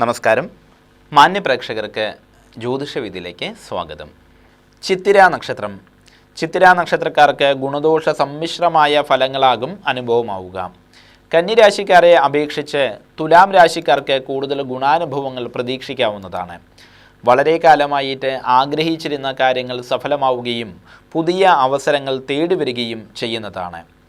നമസ്കാരം. മാന്യപ്രേക്ഷകർക്ക് ജ്യോതിഷവിധിയിലേക്ക് സ്വാഗതം. ചിത്തിര നക്ഷത്രം. ചിത്തിര നക്ഷത്രക്കാർക്ക് ഗുണദോഷ സമ്മിശ്രമായ ഫലങ്ങളാകും അനുഭവമാവുക. കന്നിരാശിക്കാരെ അപേക്ഷിച്ച് തുലാം രാശിക്കാർക്ക് കൂടുതൽ ഗുണാനുഭവങ്ങൾ പ്രതീക്ഷിക്കാവുന്നതാണ്. വളരെ കാലമായിട്ട് ആഗ്രഹിച്ചിരുന്ന കാര്യങ്ങൾ സഫലമാവുകയും പുതിയ അവസരങ്ങൾ തേടി വരികയും ചെയ്യുന്നതാണ്.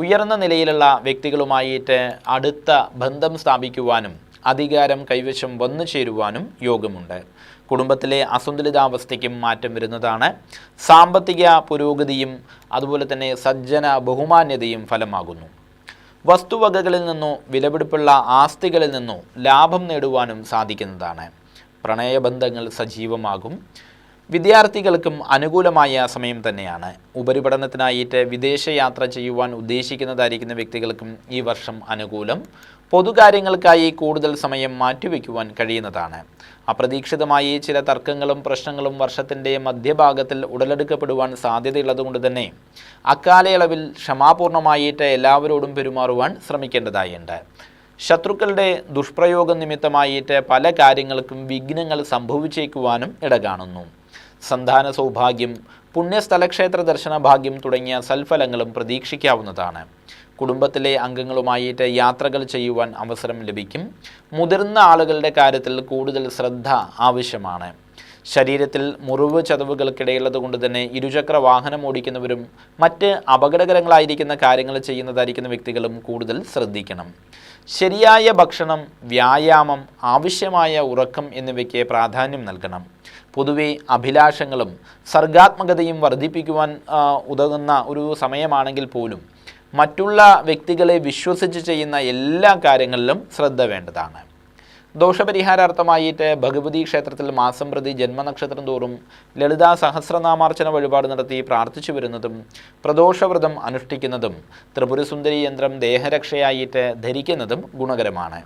ഉയർന്ന നിലയിലുള്ള വ്യക്തികളുമായിട്ട് അടുത്ത ബന്ധം സ്ഥാപിക്കുവാനും അധികാരം കൈവശം വന്നു ചേരുവാനും യോഗമുണ്ട്. കുടുംബത്തിലെ അസന്തുലിതാവസ്ഥയ്ക്കും മാറ്റം വരുന്നതാണ്. സാമ്പത്തിക പുരോഗതിയും അതുപോലെ തന്നെ സജ്ജന ബഹുമാന്യതയും ഫലമാകുന്നു. വസ്തുവകകളിൽ നിന്നോ വിലപിടിപ്പുള്ള ആസ്തികളിൽ നിന്നോ ലാഭം നേടുവാനും സാധിക്കുന്നതാണ്. പ്രണയബന്ധങ്ങൾ സജീവമാകും. വിദ്യാർത്ഥികൾക്കും അനുകൂലമായ സമയം തന്നെയാണ്. ഉപരിപഠനത്തിനായിട്ട് വിദേശയാത്ര ചെയ്യുവാൻ ഉദ്ദേശിക്കുന്നതായിരിക്കുന്ന വ്യക്തികൾക്കും ഈ വർഷം അനുകൂലം. പൊതുകാര്യങ്ങൾക്കായി കൂടുതൽ സമയം മാറ്റിവെക്കുവാൻ കഴിയുന്നതാണ്. അപ്രതീക്ഷിതമായി ചില തർക്കങ്ങളും പ്രശ്നങ്ങളും വർഷത്തിന്റെ മധ്യഭാഗത്തിൽ ഉടലെടുക്കപ്പെടുവാൻ സാധ്യതയുള്ളതുകൊണ്ട് തന്നെ അക്കാലയളവിൽ ക്ഷമാപൂർണമായിട്ട് എല്ലാവരോടും പെരുമാറുവാൻ ശ്രമിക്കേണ്ടതായുണ്ട്. ശത്രുക്കളുടെ ദുഷ്പ്രയോഗം നിമിത്തമായിട്ട് പല കാര്യങ്ങൾക്കും വിഘ്നങ്ങൾ സംഭവിച്ചേക്കുവാനും ഇടകാണുന്നു. സന്താന സൗഭാഗ്യം പുണ്യസ്ഥലക്ഷേത്ര ദർശന ഭാഗ്യം തുടങ്ങിയ സൽഫലങ്ങളും പ്രതീക്ഷിക്കാവുന്നതാണ്. കുടുംബത്തിലെ അംഗങ്ങളുമായിട്ട് യാത്രകൾ ചെയ്യുവാൻ അവസരം ലഭിക്കും. മുതിർന്ന ആളുകളുടെ കാര്യത്തിൽ കൂടുതൽ ശ്രദ്ധ ആവശ്യമാണ്. ശരീരത്തിൽ മുറിവ് ചതവുകൾക്കിടയുള്ളത് കൊണ്ട് തന്നെ ഇരുചക്ര വാഹനം ഓടിക്കുന്നവരും മറ്റ് അപകടകരങ്ങളായിരിക്കുന്ന കാര്യങ്ങൾ ചെയ്യുന്നതായിരിക്കുന്ന വ്യക്തികളും കൂടുതൽ ശ്രദ്ധിക്കണം. ശരിയായ ഭക്ഷണം വ്യായാമം ആവശ്യമായ ഉറക്കം എന്നിവയ്ക്ക് പ്രാധാന്യം നൽകണം. പൊതുവെ അഭിലാഷങ്ങളും സർഗാത്മകതയും വർദ്ധിപ്പിക്കുവാൻ ഉതകുന്ന ഒരു സമയമാണെങ്കിൽ പോലും മറ്റുള്ള വ്യക്തികളെ വിശ്വസിച്ച് ചെയ്യുന്ന എല്ലാ കാര്യങ്ങളിലും ശ്രദ്ധ വേണ്ടതാണ്. ദോഷപരിഹാരാർത്ഥമായിട്ട് ഭഗവതി ക്ഷേത്രത്തിൽ മാസം പ്രതി ജന്മനക്ഷത്രം തോറും ലളിതാ സഹസ്രനാമാർച്ചന വഴിപാട് നടത്തി പ്രാർത്ഥിച്ചു വരുന്നതും പ്രദോഷവ്രതം അനുഷ്ഠിക്കുന്നതും ത്രിപുരസുന്ദരി യന്ത്രം ദേഹരക്ഷയായിട്ട് ധരിക്കുന്നതും ഗുണകരമാണ്.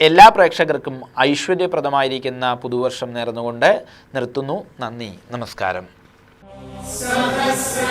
എല്ലാ പ്രേക്ഷകർക്കും ഐശ്വര്യപ്രദമായിരിക്കുന്ന പുതുവർഷം നേർന്നുകൊണ്ട് നിർത്തുന്നു. നന്ദി. നമസ്കാരം. സഹസ്ര